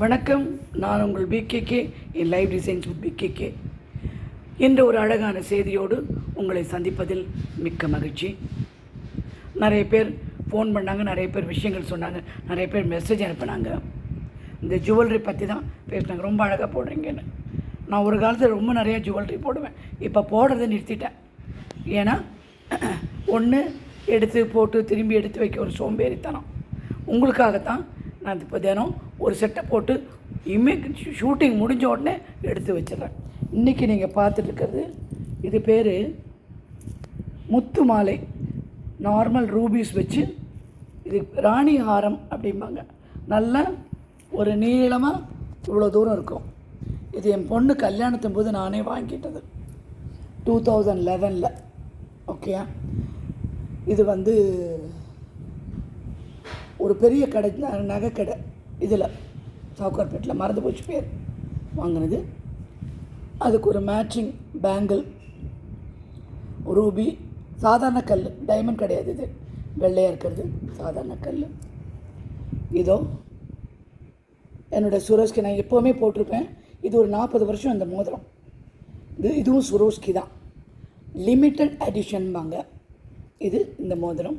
வணக்கம். நான் உங்கள் PKK n live designs with PKK என்ற ஒரு அழகான செய்தியோடு உங்களை சந்திப்பதில் மிக்க மகிழ்ச்சி. நிறைய பேர் ஃபோன் பண்ணாங்க நிறைய பேர் விஷயங்கள் சொன்னாங்க நிறைய பேர் மெசேஜ் அனுப்பினாங்க. இந்த ஜுவல்லரி பற்றி தான் பேசினாங்க. ரொம்ப அழகாக போடுறீங்கன்னு நான் ஒரு காலத்தில் ரொம்ப நிறையா ஜுவல்லரி போடுவேன். இப்போ போடுறதை நிறுத்திட்டேன். ஏன்னா ஒன்று எடுத்து போட்டு திரும்பி எடுத்து வைக்க ஒரு சோம்பேறித்தனம். உங்களுக்காகத்தான் நான் இப்போ தினம் ஒரு செட்டை போட்டு இமேஜ் ஷூட்டிங் முடிஞ்ச உடனே எடுத்து வச்சிடுறேன். இன்றைக்கி நீங்கள் பார்த்துட்டு இருக்கிறது இது பேர் முத்து மாலை. நார்மல் ரூபீஸ் வச்சு இது ராணி ஹாரம் அப்படிம்பாங்க. நல்ல ஒரு நீளமாக இவ்வளோ தூரம் இருக்கும். இது என் பொண்ணு கல்யாணத்தின் போது நானே வாங்கிட்டது. டூ தௌசண்ட் லெவனில் ஓகே இது வந்து ஒரு பெரிய கடை நகை கடை. இதில் சவுக்கார்பேட்டில் மறந்து போச்சு பேர் வாங்கினது. அதுக்கு ஒரு மேட்சிங் பேங்கிள் ரூபி சாதாரண கல் டைமண்ட் கிடையாது இது. வெள்ளையாக இருக்கிறது சாதாரண கல். இதோ என்னோடய சுரோஸ்கி நான் எப்போவுமே போட்டிருப்பேன். இது ஒரு நாற்பது வருஷம் அந்த மோதிரம். இது இதுவும் சுரோஸ்கி தான். லிமிட்டட் அடிஷன்பாங்க இது இந்த மோதிரம்.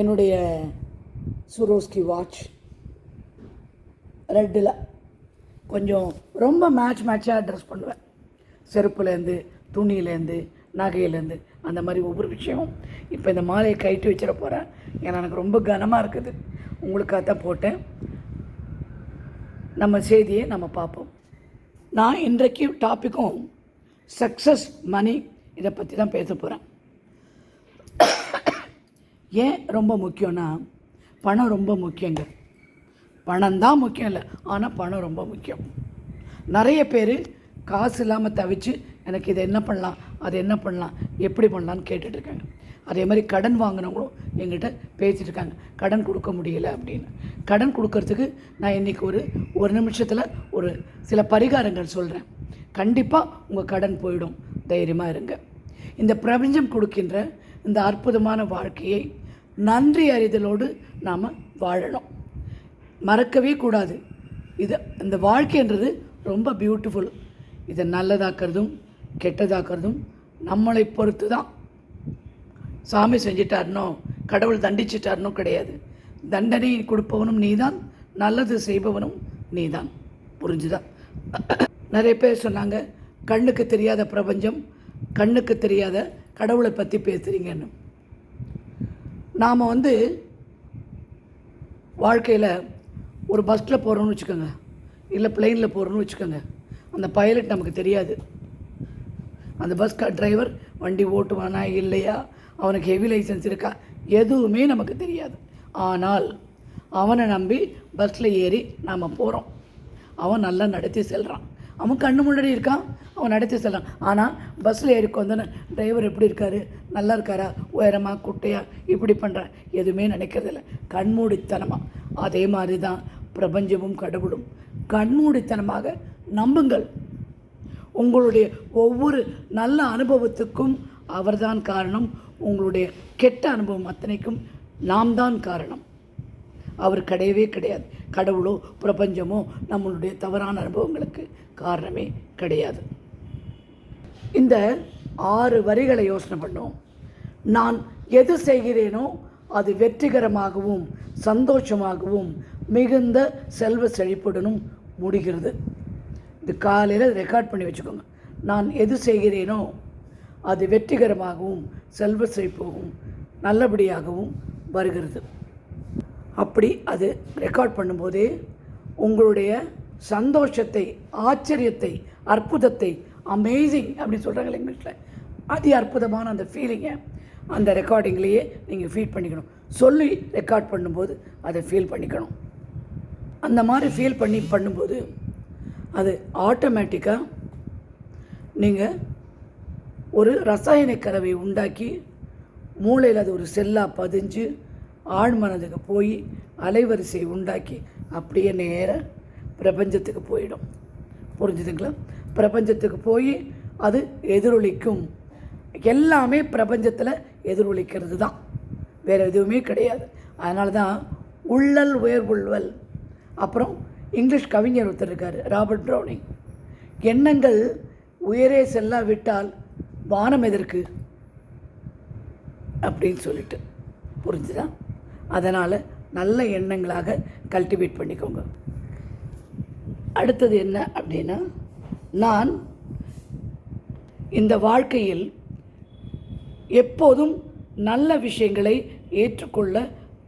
என்னுடைய சுரோஸ்கி வாட்ச் ரெட்டில் கொஞ்சம் ரொம்ப மேட்ச் மேட்சாக ட்ரெஸ் பண்ணுவேன். செருப்புலேருந்து துணியிலேருந்து நகையிலேருந்து அந்த மாதிரி ஒவ்வொரு விஷயமும். இப்போ இந்த மாலையை கைட்டு வச்சிட போகிறேன் ஏன்னா எனக்கு ரொம்ப கனமாக இருக்குது. உங்களுக்காக தான் போட்டேன். நம்ம செய்தியை நம்ம பார்ப்போம். நான் இன்றைக்கு டாப்பிக்கும் சக்ஸஸ் மணி இதை பற்றி தான் பேச போகிறேன் ஏன் ரொம்ப முக்கியம்னா பணம் ரொம்ப முக்கியங்க. பணம் தான் முக்கியம் இல்லை ஆனால் பணம் ரொம்ப முக்கியம். நிறைய பேர் காசு இல்லாமல் தவிச்சு எனக்கு இதை என்ன பண்ணலாம் அது என்ன பண்ணலாம் எப்படி பண்ணலான்னு கேட்டுட்ருக்காங்க அதே மாதிரி கடன் வாங்கினவங்களும் எங்கிட்ட பேசிகிட்டு இருக்காங்க. கடன் கொடுக்க முடியல அப்படின்னு. கடன் கொடுக்கறதுக்கு நான் இன்றைக்கி ஒரு ஒரு நிமிஷத்தில் ஒரு சில பரிகாரங்கள் சொல்கிறேன் கண்டிப்பாக உங்கள் கடன் போயிடும். தைரியமாக இருங்க. இந்த பிரபஞ்சம் கொடுக்கின்ற இந்த அற்புதமான வாழ்க்கையை நன்றி அறிதலோடு நாம் வாழணும். மறக்கவே கூடாது. இது இந்த வாழ்க்கைன்றது ரொம்ப பியூட்டிஃபுல் இதை நல்லதாக்கிறதும் கெட்டதாக்கிறதும் நம்மளை பொறுத்து தான் சாமி செஞ்சிட்டாருனோ கடவுள் தண்டிச்சிட்டாருனோ கிடையாது. தண்டனை கொடுப்பவனும் நீதான் நல்லது செய்பவனும் நீதான். புரிஞ்சுதான் நிறைய பேர் சொன்னாங்க கண்ணுக்கு தெரியாத பிரபஞ்சம் கண்ணுக்கு தெரியாத கடவுளை பற்றி பேசுகிறீங்கன்னு நாம் வந்து வாழ்க்கையில் ஒரு பஸ்ஸில் போகிறோன்னு வச்சுக்கோங்க. இல்லை பிளெயினில் போகிறோன்னு வச்சுக்கோங்க. அந்த பைலட் நமக்கு தெரியாது. அந்த பஸ் டிரைவர் வண்டி ஓட்டுவானா இல்லையா? அவனுக்கு ஹெவி லைசன்ஸ் இருக்கா? எதுவுமே நமக்கு தெரியாது. ஆனால் அவனை நம்பி பஸ்ஸில் ஏறி நாம் போகிறோம் அவன் நல்லா நடத்தி செல்கிறான் அவன் கண்ணு முன்னாடி இருக்கான் அவன் நடத்தி செல்கிறான் ஆனால் பஸ்ஸில் ஏறிக்கு வந்தோன்னே டிரைவர் எப்படி இருக்காரு? நல்லா இருக்காரா? உயரமா குட்டையா? இப்படி பண்ணுறான் எதுவுமே நினைக்கிறதில்ல கண்மூடித்தனமாக அதே மாதிரி தான் பிரபஞ்சமும் கடவுளும். கண்மூடித்தனமாக நம்புங்கள். உங்களுடைய ஒவ்வொரு நல்ல அனுபவத்துக்கும் அவர்தான் காரணம். உங்களுடைய கெட்ட அனுபவம் அத்தனைக்கும் நாம் தான் காரணம். அவர் கிடையவே கிடையாது. கடவுளோ பிரபஞ்சமோ நம்மளுடைய தவறான அனுபவங்களுக்கு காரணமே கிடையாது. இந்த ஆறு வரிகளை யோசனை பண்ணோம். நான் எது செய்கிறேனோ அது வெற்றிகரமாகவும் சந்தோஷமாகவும் மிகுந்த செல்வ செழிப்புடனும் முடிகிறது. இது காலையில் ரெக்கார்ட் பண்ணி வச்சுக்கோங்க. நான் எது செய்கிறேனோ அது வெற்றிகரமாகவும் செல்வ செழிப்பாகவும் நல்லபடியாகவும் வருகிறது. அப்படி அது ரெக்கார்ட் பண்ணும்போதே உங்களுடைய சந்தோஷத்தை ஆச்சரியத்தை அற்புதத்தை அமேசிங் அப்படின்னு சொல்கிறாங்க இங்கிலீஷில் அதி அற்புதமான அந்த ஃபீலிங்கை அந்த ரெக்கார்டிங்லேயே நீங்கள் ஃபீல் பண்ணிக்கணும். சொல்லி ரெக்கார்ட் பண்ணும்போது அதை ஃபீல் பண்ணிக்கணும். அந்த மாதிரி ஃபீல் பண்ணி பண்ணும்போது அது ஆட்டோமேட்டிக்காக நீங்கள் ஒரு ரசாயன கலவை உண்டாக்கி மூளையில் அது ஒரு செல்லாக பதிஞ்சு ஆழ்மனதுக்கு போய் அலைவரிசை உண்டாக்கி அப்படியே நேராக பிரபஞ்சத்துக்கு போயிடும். புரிஞ்சுதுங்களா? பிரபஞ்சத்துக்கு போய் அது எதிரொலிக்கும். எல்லாமே பிரபஞ்சத்தில் எதிரொலிக்கிறது தான் வேறு எதுவுமே கிடையாது. அதனால தான் உள்ளல் உயர்வுள்வல் அப்புறம் இங்கிலீஷ் கவிஞர் ஒருத்தர் இருக்கார் ராபர்ட் ப்ரௌனிங். எண்ணங்கள் உயரே செல்லாவிட்டால் வானம் எதற்கு? அப்படின்னு சொல்லிட்டு. புரிஞ்சுதான் அதனால் நல்ல எண்ணங்களாக கல்டிவேட் பண்ணிக்கோங்க. அடுத்தது என்ன அப்படின்னா நான் இந்த வாழ்க்கையில் எப்போதும் நல்ல விஷயங்களை ஏற்றுக்கொள்ள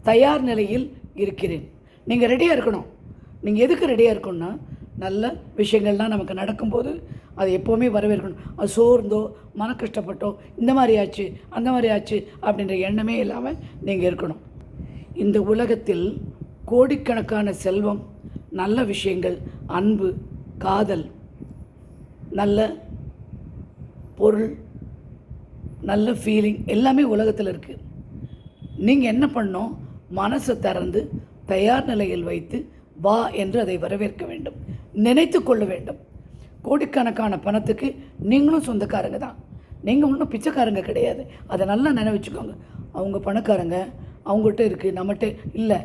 தயார் நிலையில் இருக்கிறேன். நீங்கள் ரெடியாக இருக்கணும். நீங்கள் எதுக்கு ரெடியாக இருக்கணும்னா நல்ல விஷயங்கள்லாம் நமக்கு நடக்கும்போது அது எப்போவுமே வரவேற்கணும். அது சோர்ந்தோ மன கஷ்டப்பட்டோ இந்த மாதிரி ஆச்சு அந்த மாதிரி ஆச்சு அப்படின்ற எண்ணமே இல்லாமல் நீங்கள் இருக்கணும். இந்த உலகத்தில் கோடிக்கணக்கான செல்வம் நல்ல விஷயங்கள் அன்பு காதல் நல்ல பொருள் நல்ல ஃபீலிங் எல்லாமே உலகத்தில் இருக்குது நீங்கள் என்ன பண்ணோம் மனசை திறந்து தயார் நிலையில் வைத்து வா என்று அதை வரவேற்க வேண்டும். நினைத்து கொள்ள வேண்டும். கோடிக்கணக்கான பணத்துக்கு நீங்களும் சொந்தக்காரங்க தான். நீங்கள் ஒன்றும் பிச்சைக்காரங்க கிடையாது. அதை நல்லா நினைவிச்சுக்கோங்க. அவங்க பணக்காரங்க அவங்ககிட்ட இருக்குது நம்மகிட்ட இல்லை.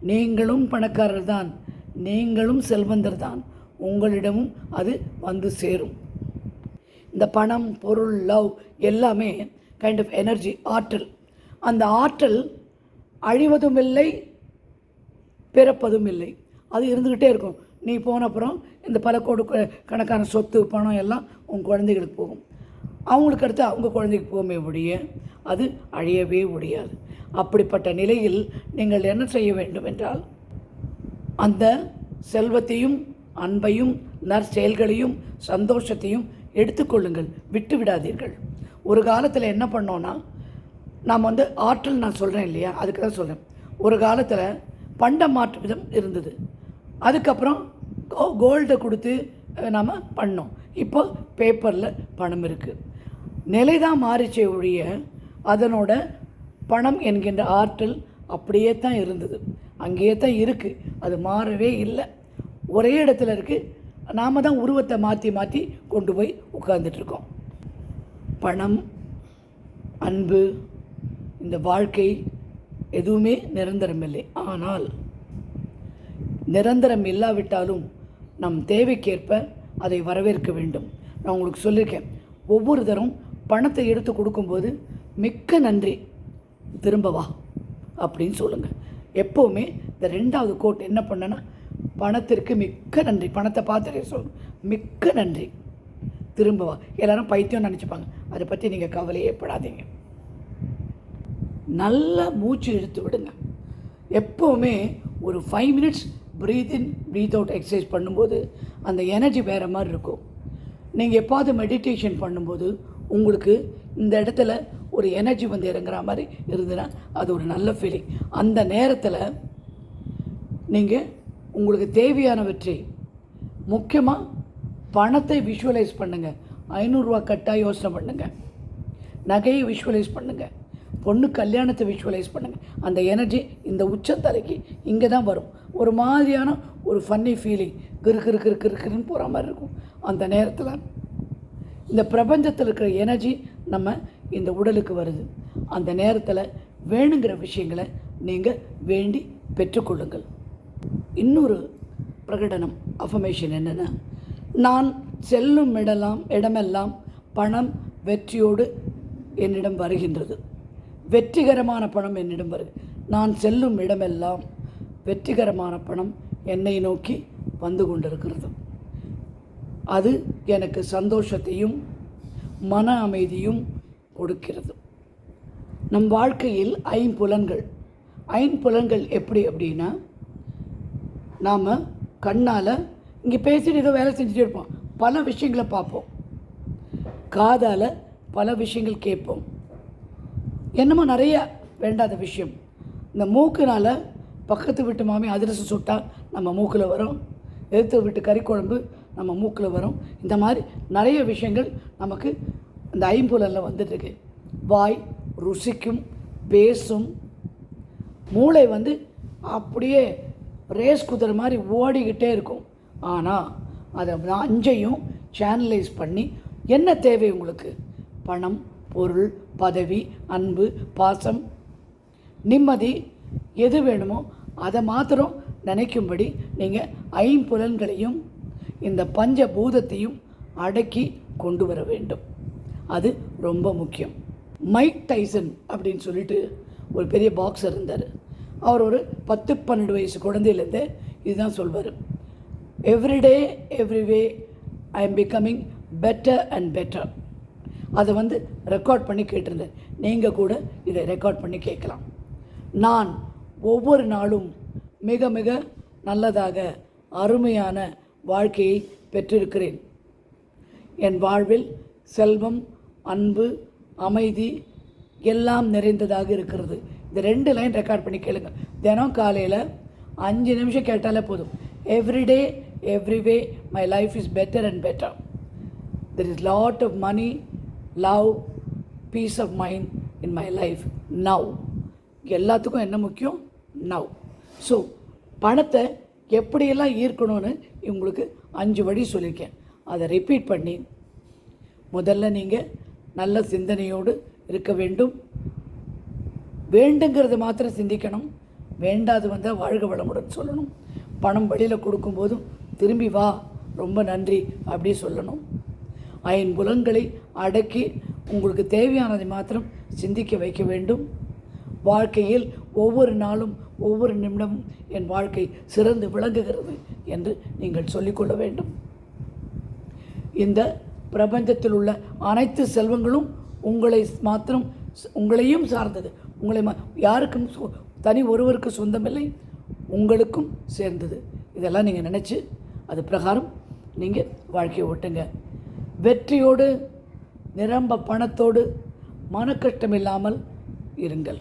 நீங்களும் பணக்காரர் தான். நீங்களும் செல்வந்தர் தான். உங்களிடமும் அது வந்து சேரும். இந்த பணம் பொருள் லவ் எல்லாமே கைண்ட் ஆஃப் எனர்ஜி ஆற்றல். அந்த ஆற்றல் அழிவதும் இல்லை பிறப்பதும் இல்லை அது இருந்துக்கிட்டே இருக்கும். நீ போன அப்புறம் இந்த பல கோடி க- கணக்கான சொத்து பணம் எல்லாம் உன் குழந்தைகளுக்கு போகும். அவங்களுக்கு அடுத்து அவங்க குழந்தைக்கு போகுமே ஒழிய அது அழியவே முடியாது அப்படிப்பட்ட நிலையில் நீங்கள் என்ன செய்ய வேண்டும் என்றால் அந்த செல்வத்தையும் அன்பையும் நற்செயல்களையும் சந்தோஷத்தையும் எடுத்துக்கொள்ளுங்கள் விட்டு விடாதீர்கள். ஒரு காலத்தில் என்ன பண்ணோன்னா நாம் வந்து ஆற்றல் நான் சொல்கிறேன் இல்லையா? அதுக்கு தான் சொல்கிறேன் ஒரு காலத்தில் பண்ட மாற்று விதம் இருந்தது. அதுக்கப்புறம் கோ கோல்டை கொடுத்து நாம் பண்ணோம். இப்போ பேப்பரில் பணம் இருக்குது நிலை தான் மாறிச்சே ஒழிய அதனோட பணம் என்கின்ற ஆற்றல் அப்படியே தான் இருந்தது. அங்கேயே தான் இருக்குது அது மாறவே இல்லை. ஒரே இடத்துல இருக்குது நாம் தான் உருவத்தை மாற்றி மாற்றி கொண்டு போய் உட்கார்ந்துட்ருக்கோம் பணம் அன்பு இந்த வாழ்க்கை எதுவுமே நிரந்தரமில்லை ஆனால் நிரந்தரம் இல்லாவிட்டாலும் நம் தேவைக்கேற்ப அதை வரவேற்க வேண்டும். நான் உங்களுக்கு சொல்லியிருக்கேன். ஒவ்வொரு தரம் பணத்தை எடுத்து கொடுக்கும்போது மிக்க நன்றி. திரும்ப வா அப்படின்னு சொல்லுங்கள் எப்போவுமே இந்த ரெண்டாவது கோட் என்ன பண்ணேன்னா பணத்திற்கு மிக்க நன்றி. பணத்தை பார்த்துட்டே சொல்லணும். மிக்க நன்றி. திரும்ப வா. எல்லாரும் பைத்தியம் நினச்சிப்பாங்க. அதை பற்றி நீங்கள் கவலையே படாதீங்க. நல்லா மூச்சு இழுத்து விடுங்க. எப்போவுமே ஒரு five minutes breathe in breathe out exercise பண்ணும்போது அந்த எனர்ஜி வேறு மாதிரி இருக்கும். நீங்கள் எப்போது மெடிடேஷன் பண்ணும்போது உங்களுக்கு இந்த இடத்துல ஒரு எனர்ஜி வந்து இறங்குற மாதிரி இருந்ததுன்னா அது ஒரு நல்ல ஃபீலிங் அந்த நேரத்தில் நீங்கள் உங்களுக்கு தேவையானவற்றை முக்கியமாக பணத்தை விஷுவலைஸ் பண்ணுங்கள் ஐநூறுரூவா கட்டாக யோசனை பண்ணுங்கள் நகையை விஷுவலைஸ் பண்ணுங்கள் பொண்ணு கல்யாணத்தை விஷுவலைஸ் பண்ணுங்கள் அந்த எனர்ஜி இந்த உச்சத்தலைக்கு இங்கே தான் வரும். ஒரு மாதிரியான ஒரு ஃபன்னி ஃபீலிங் கிறு கிரு கிரு கிறு போகிற மாதிரி இருக்கும். அந்த நேரத்தில் இந்த பிரபஞ்சத்தில் இருக்கிற எனர்ஜி நம்ம இந்த உடலுக்கு வருது. அந்த நேரத்தில் வேணுங்கிற விஷயங்களை நீங்கள் வேண்டி பெற்றுக்கொள்ளுங்கள். இன்னொரு பிரகடனம் அஃபமேஷன் என்னென்னா நான் செல்லும் இடலாம் இடமெல்லாம் பணம் வெற்றியோடு என்னிடம் வருகின்றது. வெற்றிகரமான பணம் என்னிடம் வருது. நான் செல்லும் இடமெல்லாம் வெற்றிகரமான பணம் என்னை நோக்கி வந்து கொண்டிருக்கிறது. அது எனக்கு சந்தோஷத்தையும் மன அமைதியும் கொடுக்கிறது. நம் வாழ்க்கையில் ஐம்புலன்கள் ஐம்புலன்கள் எப்படி அப்படின்னா நாம் கண்ணால் இங்கே பேசிட்டு ஏதோ வேலை செஞ்சுட்டே இருப்போம். பல விஷயங்களை பார்ப்போம். காதால் பல விஷயங்கள் கேட்போம். என்னமோ நிறைய வேண்டாத விஷயம். இந்த மூக்குனால் பக்கத்து வீட்டு மாமி அதிரசம் சுட்டா நம்ம மூக்கில் வரும். எதிர்த்து வீட்டு கறி குழம்பு நம்ம மூக்கில் வரும். இந்த மாதிரி நிறைய விஷயங்கள் நமக்கு அந்த ஐம்புலனில் வந்துட்டுருக்கு. வாய் ருசிக்கும் பேசும். மூளை வந்து அப்படியே ரேஸ் குதிரை மாதிரி ஓடிக்கிட்டே இருக்கும். ஆனால் அதை அஞ்சையும் சேனலைஸ் பண்ணி என்ன தேவை உங்களுக்கு? பணம் பொருள் பதவி அன்பு பாசம். நிம்மதி எது வேணுமோ அதை மாத்திரம் நினைக்கும்படி நீங்கள் ஐம்புலன்களையும் இந்த பஞ்ச பூதத்தையும் அடக்கி கொண்டு வர வேண்டும். அது ரொம்ப முக்கியம். மைக் டைசன் அப்படின்னு சொல்லிட்டு ஒரு பெரிய பாக்ஸர் இருந்தார். அவர் ஒரு பத்து பன்னெண்டு வயசு குழந்தையிலேருந்தே இதுதான் சொல்வார். Every day every way I am becoming better and better அதை வந்து ரெக்கார்ட் பண்ணி கேட்டிருந்தேன். நீங்கள் கூட இதை ரெக்கார்ட் பண்ணி கேட்கலாம். நான் ஒவ்வொரு நாளும் மிக மிக நல்லதாக அருமையான வாழ்க்கையை பெற்றிருக்கிறேன். என் வாழ்வில் செல்வம் அன்பு அமைதி எல்லாம் நிறைந்ததாக இருக்கிறது. இந்த ரெண்டு லைன் ரெக்கார்ட் பண்ணி கேளுங்க. தினம் காலையில் அஞ்சு நிமிஷம் கேட்டாலே போதும். Every day every way my life is better and better there is lot of money love peace of mind in my life now எல்லாத்துக்கும் என்ன முக்கியம்? நவ் ஸோ பணத்தை எப்படியெல்லாம் ஈர்க்கணும்னு உங்களுக்கு அஞ்சு வழி சொல்லியிருக்கேன். அதை ரிப்பீட் பண்ணி முதல்ல நீங்கள் நல்ல சிந்தனையோடு இருக்க வேண்டும். வேண்டுங்கிறது மாத்திரம் சிந்திக்கணும். வேண்டாது வந்தால் வாழ்க வளமுடன் சொல்லணும். பணம் வெளியில் கொடுக்கும்போதும் திரும்பி வா ரொம்ப நன்றி அப்படி சொல்லணும். ஐம்புலன்களை அடக்கி உங்களுக்கு தேவையானதை மாத்திரம் சிந்திக்க வைக்க வேண்டும். வாழ்க்கையில் ஒவ்வொரு நாளும் ஒவ்வொரு நிமிடமும் என் வாழ்க்கை சிறந்து விளங்குகிறது என்று நீங்கள் சொல்லிக்கொள்ள வேண்டும். இந்த பிரபஞ்சத்தில் உள்ள அனைத்து செல்வங்களும் உங்களை மாத்திரம் உங்களையும் சார்ந்தது. உங்களை யாருக்கும் தனி ஒருவருக்கு சொந்தமில்லை உங்களுக்கும் சேர்ந்தது. இதெல்லாம் நீங்கள் நினச்சி அது பிரகாரம் நீங்கள் வாழ்க்கையை ஓட்டுங்க. வெற்றியோடு நிரம்ப பணத்தோடு மனக்கஷ்டம் இல்லாமல் இருங்கள்.